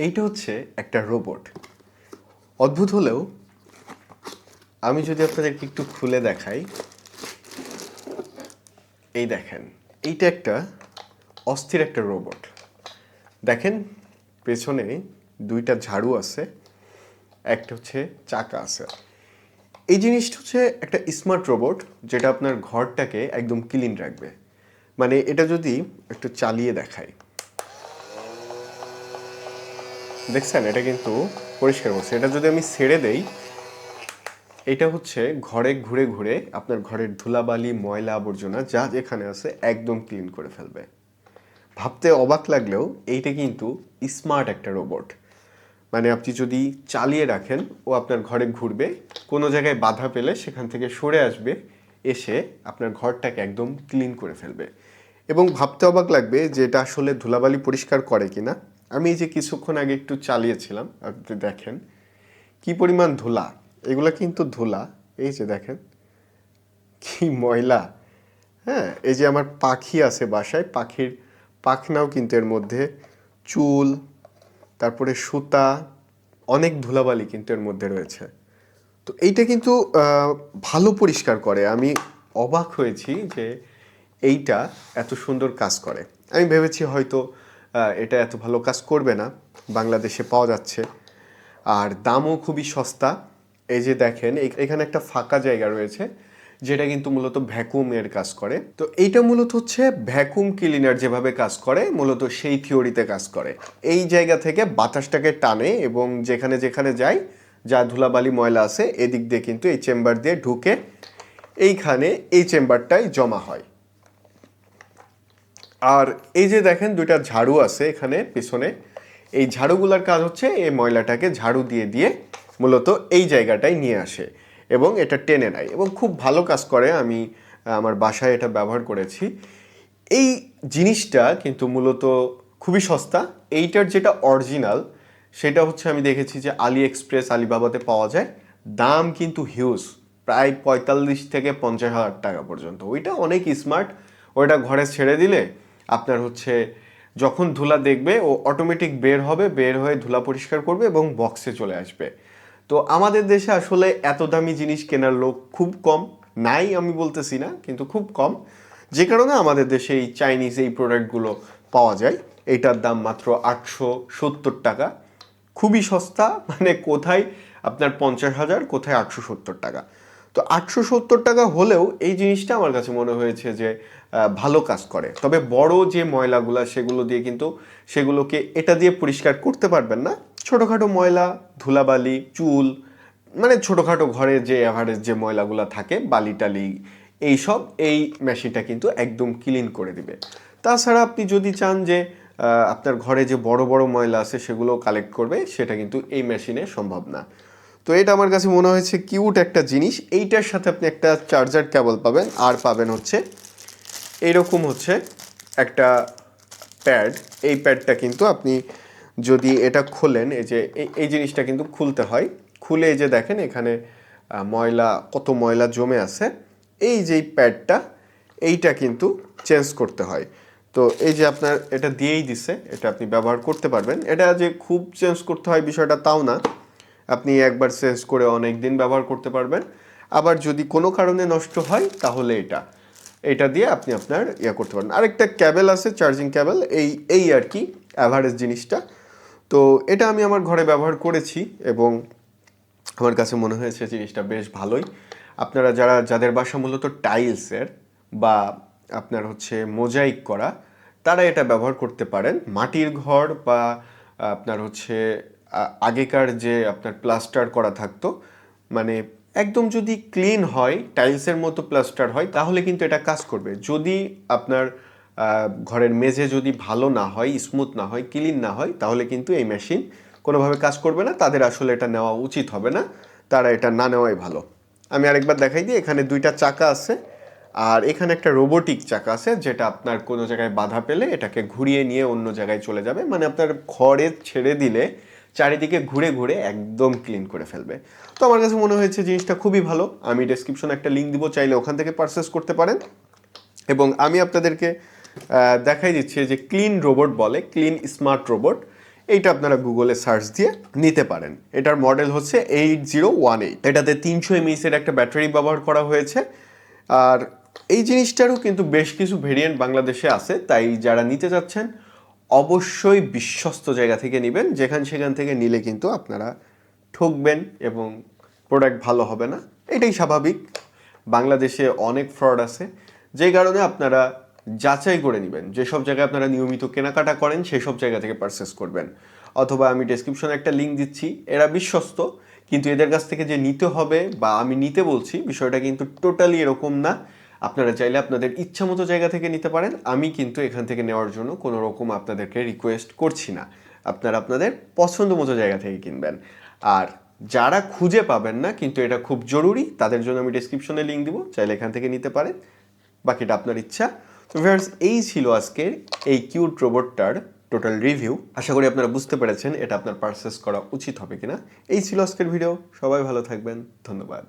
এইটা হচ্ছে একটা রোবট অদ্ভুত হলেও আমি যদি আপনাদেরকে একটু খুলে দেখাই, এই দেখেন, এইটা একটা অস্থির একটা রোবট দেখেন, পেছনে দুইটা ঝাড়ু আছে, একটা হচ্ছে চাকা আছে। এই জিনিসটা হচ্ছে একটা স্মার্ট রোবট যেটা আপনার ঘরটাকে একদম ক্লিন রাখবে। মানে এটা যদি একটু চালিয়ে দেখায় দেখছেন, এটা কিন্তু পরিষ্কার করছে এটা যদি আমি ছেড়ে দেই, এটা হচ্ছে ঘরে ঘুরে ঘুরে আপনার ঘরের ধুলাবালি, ময়লা আবর্জনা, যা যেখানে আছে, একদম ক্লিন করে ফেলবে। ভাবতে অবাক লাগলেও এইটা কিন্তু স্মার্ট একটা রোবট মানে আপনি যদি চালিয়ে রাখেন, ও আপনার ঘরে ঘুরবে, কোনো জায়গায় বাধা পেলে সেখান থেকে সরে আসবে, এসে আপনার ঘরটাকে একদম ক্লিন করে ফেলবে। এবং ভাবতে অবাক লাগবে যে এটা আসলে ধুলাবালি পরিষ্কার করে কিনা। আমি এই যে কিছুক্ষণ আগে একটু চালিয়েছিলাম, আপনি দেখেন। কি পরিমাণ ধুলা? এগুলো কিন্তু ধুলা। এই যে দেখেন, কি ময়লা। হ্যাঁ এই যে আমার পাখি আছে বাসায়, পাখির পাখনাও কিন্তু এর মধ্যে। চুল, তারপরে সুতা, অনেক ধুলাবালি কিন্তু এর মধ্যে রয়েছে। তো এইটা কিন্তু ভালো পরিষ্কার করে। আমি অবাক হয়েছি যে এইটা এত সুন্দর কাজ করে। আমি ভেবেছি হয়তো এটা এত ভালো কাজ করবে না, বাংলাদেশে পাওয়া যাচ্ছে। আর দামও খুবই সস্তা। এই যে দেখেন এখানে একটা ফাঁকা জায়গা রয়েছে, যেটা কিন্তু মূলত ভ্যাকুমের কাজ করে। তো এইটা মূলত হচ্ছে ভ্যাকুম ক্লিনার যেভাবে কাজ করে, মূলত সেই থিওরিতে কাজ করে। এই জায়গা থেকে বাতাসটাকে টানে এবং যেখানে যেখানে যায়, যা ধুলাবালি ময়লা আছে, এদিক দিয়ে কিন্তু এই চেম্বার দিয়ে ঢুকে, এইখানে এই চেম্বারটাই জমা হয়। আর এই যে দেখেন দুইটা ঝাড়ু আছে এখানে, পিছনে। এই ঝাড়ুগুলোর কাজ হচ্ছে এই ময়লাটাকে ঝাড়ু দিয়ে দিয়ে মূলত এই জায়গাটায় নিয়ে আসে এবং এটা টেনে নেয় এবং খুব ভালো কাজ করে। আমি, আমার বাসায় এটা ব্যবহার করেছি। এই জিনিসটা কিন্তু মূলত খুবই সস্তা। এইটার যেটা অরিজিনাল, সেটা হচ্ছে আমি দেখেছি যে আলি এক্সপ্রেস আলিবাবাতে পাওয়া যায়। দাম কিন্তু হিউজ, প্রায় পঁয়তাল্লিশ থেকে পঞ্চাশ হাজার টাকা পর্যন্ত। ওইটা অনেক স্মার্ট ওইটা ঘরে ছেড়ে দিলে আপনার হচ্ছে যখন ধুলা দেখবে ও অটোমেটিক বের হবে, বের হয়ে ধুলা পরিষ্কার করবে এবং বক্সে চলে আসবে। তো আমাদের দেশে আসলে এত দামি জিনিস কেনার লোক খুব কম, নাই আমি বলতেছি না, কিন্তু খুব কম। যে কারণে আমাদের দেশে এই চাইনিজ এই প্রোডাক্টগুলো পাওয়া যায়। এইটার দাম মাত্র আটশো সত্তর টাকা। খুবই সস্তা মানে কোথায় আপনার পঞ্চাশ হাজার, কোথায় আটশো সত্তর টাকা। তো আটশো সত্তর টাকা হলেও এই জিনিসটা আমার কাছে মনে হয়েছে যে ভালো কাজ করে। তবে বড় যে ময়লাগুলা, সেগুলো দিয়ে কিন্তু সেগুলোকে এটা দিয়ে পরিষ্কার করতে পারবেন না। ছোটোখাটো ময়লা, ধুলাবালি, চুল মানে ছোটোখাটো ঘরে যে অ্যাভারেজ যে ময়লাগুলো থাকে বালি টালি এইসব, এই মেশিনটা কিন্তু একদম ক্লিন করে দিবে। তাছাড়া আপনি যদি চান যে আপনার ঘরে যে বড় বড় ময়লা আছে সেগুলো কালেক্ট করবে, সেটা কিন্তু এই মেশিনে সম্ভব না। তো এটা আমার কাছে মনে হয়েছে কিউট একটা জিনিস। এইটার সাথে আপনি একটা চার্জার কেবল পাবেন। আর পাবেন হচ্ছে এইরকম হচ্ছে একটা প্যাড এই প্যাডটা কিন্তু আপনি যদি এটা খোলেন, এই যে, এই- এই জিনিসটা কিন্তু খুলতে হয়। খুলে এই যে দেখেন, এখানে ময়লা, কত ময়লা জমে আছে। এই যে প্যাডটা এইটা কিন্তু চেঞ্জ করতে হয়। তো এই যে আপনার, এটা দিয়েই দিছে। এটা আপনি ব্যবহার করতে পারবেন। এটা যে খুব চেঞ্জ করতে হয় বিষয়টা তাও না। আপনি একবার চেঞ্জ করে অনেক দিন ব্যবহার করতে পারবেন। আবার যদি কোনো কারণে নষ্ট হয়, তাহলে এটা। এটা দিয়ে আপনি আপনার ইয়ে করতে পারেন। আরেকটা ক্যাবেল আছে, চার্জিং ক্যাবেল, এই এই আর কি, অ্যাভারেজ জিনিসটা। তো এটা আমি আমার ঘরে ব্যবহার করেছি এবং আমার কাছে মনে হয়েছে জিনিসটা বেশ ভালোই। আপনারা যারা, যাদের বাসা মূলত টাইলসের বা আপনার হচ্ছে মোজাইক করা, তারা এটা ব্যবহার করতে পারেন। মাটির ঘর বা আপনার হচ্ছে আগেকার যে আপনার প্লাস্টার করা থাকতো মানে একদম যদি ক্লিন হয় টাইলসের মতো প্লাস্টার হয়, তাহলে কিন্তু এটা কাজ করবে। যদি আপনার ঘরের মেঝে যদি ভালো না হয় স্মুথ না হয় ক্লিন না হয়, তাহলে কিন্তু এই মেশিন কোনোভাবে কাজ করবে না। তাদের আসলে এটা নেওয়া উচিত হবে না। তারা এটা না নেওয়াই ভালো। আমি আরেকবার দেখাই দিই, এখানে দুইটা চাকা আছে। আর এখানে একটা রোবোটিক চাকা আছে, যেটা আপনার কোনো জায়গায় বাধা পেলে এটাকে ঘুরিয়ে নিয়ে অন্য জায়গায় চলে যাবে। মানে আপনার ঘরে ছেড়ে দিলে চারিদিকে ঘুরে ঘুরে একদম ক্লিন করে ফেলবে। তো আমার কাছে মনে হয়েছে জিনিসটা খুবই ভালো। আমি ডেসক্রিপশনে একটা লিঙ্ক দিব, চাইলে ওখান থেকে পারচেস করতে পারেন। এবং আমি আপনাদেরকে দেখাই দিচ্ছি যে ক্লিন রোবট বলে ক্লিন স্মার্ট রোবট এইটা আপনারা গুগলে সার্চ দিয়ে নিতে পারেন। এটার মডেল হচ্ছে এইট জিরো ওয়ান এইট এটাতে তিনশো এমএইচের একটা ব্যাটারি ব্যবহার করা হয়েছে। আর এই জিনিসটারও কিন্তু বেশ কিছু ভেরিয়েন্ট বাংলাদেশে আছে। তাই যারা নিতে যাচ্ছেন অবশ্যই বিশ্বস্ত জায়গা থেকে নেবেন। যেখান সেখান থেকে নিলে কিন্তু আপনারা ঠকবেন এবং প্রোডাক্ট ভালো হবে না। এটাই স্বাভাবিক। বাংলাদেশে অনেক ফ্রড আছে। যে কারণে আপনারা যাচাই করে নেবেন। যেসব জায়গায় আপনারা নিয়মিত কেনাকাটা করেন সেই সব জায়গা থেকে পারচেস করবেন। অথবা আমি ডেসক্রিপশনে একটা লিঙ্ক দিচ্ছি। এরা বিশ্বস্ত। কিন্তু এদের কাছ থেকে যে নিতে হবে বা আমি নিতে বলছি, বিষয়টা কিন্তু টোটালি এরকম না। আপনারা চাইলে আপনাদের ইচ্ছা মতো জায়গা থেকে নিতে পারেন। আমি কিন্তু এখান থেকে নেওয়ার জন্য কোনো রকম আপনাদেরকে রিকোয়েস্ট করছি না। আপনারা আপনাদের পছন্দ মতো জায়গা থেকে কিনবেন। আর যারা খুঁজে পাবেন না, কিন্তু এটা খুব জরুরি, তাদের জন্য আমি ডিসক্রিপশনে লিঙ্ক দিব। চাইলে এখান থেকে নিতে পারেন। বাকিটা আপনার ইচ্ছা। তো ভিউয়ার্স এই ছিল আজকের এই কিউট রোবটটার টোটাল রিভিউ আশা করি আপনারা বুঝতে পেরেছেন এটা আপনার পারচেস করা উচিত হবে কিনা। এই ছিল আজকের ভিডিও সবাই ভালো থাকবেন। ধন্যবাদ।